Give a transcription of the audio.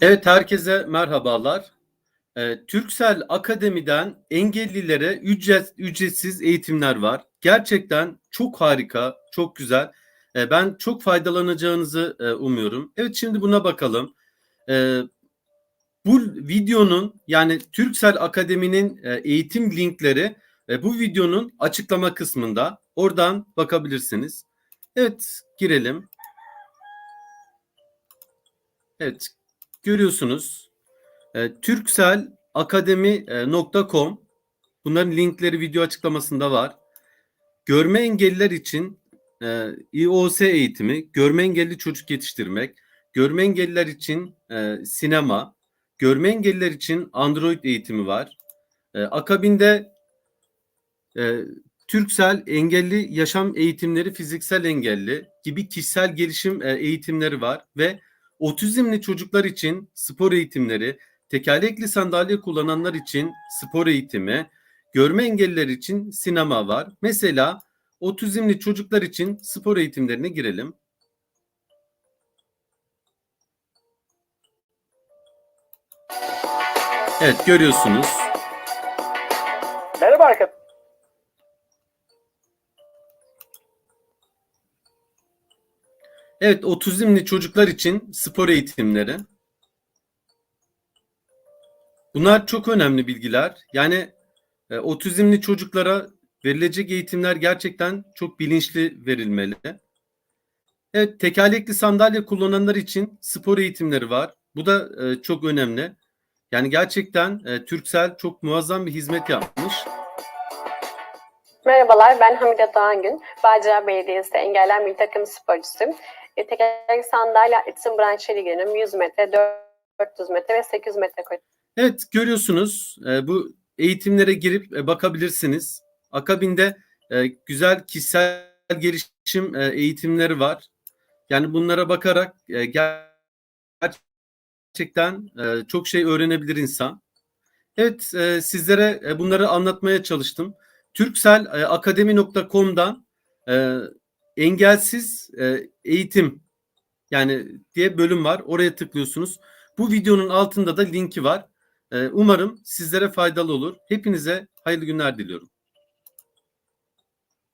Evet, herkese merhabalar. Eee, Türksel Akademi'den engellilere ücret ücretsiz eğitimler var. Gerçekten çok harika, çok güzel. Eee, ben çok faydalanacağınızı, eee, umuyorum. Evet, şimdi buna bakalım. Eee, bu videonun yani Türksel Akademi'nin eee, eğitim linkleri eee, bu videonun açıklama kısmında. Oradan bakabilirsiniz. Evet, girelim. Evet, görüyorsunuz. E, Turkcellakademi.com Bunların linkleri video açıklamasında var. Görme engelliler için e, İOS eğitimi, görme engelli çocuk yetiştirmek, görme engelliler için e, sinema, görme engelliler için Android eğitimi var. E, akabinde e, Türksel engelli yaşam eğitimleri, fiziksel engelli gibi kişisel gelişim e, eğitimleri var ve otizmli çocuklar için spor eğitimleri, tekerlekli sandalye kullananlar için spor eğitimi, görme engelliler için sinema var. Mesela otizmli çocuklar için spor eğitimlerine girelim. Evet görüyorsunuz. Merhaba arkadaşlar. Evet otizmli çocuklar için spor eğitimleri. Bunlar çok önemli bilgiler. Yani e, otizmli çocuklara verilecek eğitimler gerçekten çok bilinçli verilmeli. Evet, tekerlekli sandalye kullananlar için spor eğitimleri var. Bu da e, çok önemli. Yani gerçekten e, Türksel çok muazzam bir hizmet yapmış. Merhabalar, ben Hamide Doğangün. Bağcılar Belediyesi Engeller Milli Takım sporcusuyum. E, tekerlekli sandalye atletizm branşıyla ilgileniyorum. 100 metre, 400 metre ve 800 metre koşu. Evet görüyorsunuz e, bu eğitimlere girip e, bakabilirsiniz. Akabinde e, güzel kişisel gelişim e, eğitimleri var. Yani bunlara bakarak e, ger- gerçekten e, çok şey öğrenebilir insan. Evet e, sizlere e, bunları anlatmaya çalıştım. Turkcellakademi.com'dan e, engelsiz e, eğitim yani diye bölüm var. Oraya tıklıyorsunuz. Bu videonun altında da linki var. Ee, Umarım sizlere faydalı olur. Hepinize hayırlı günler diliyorum.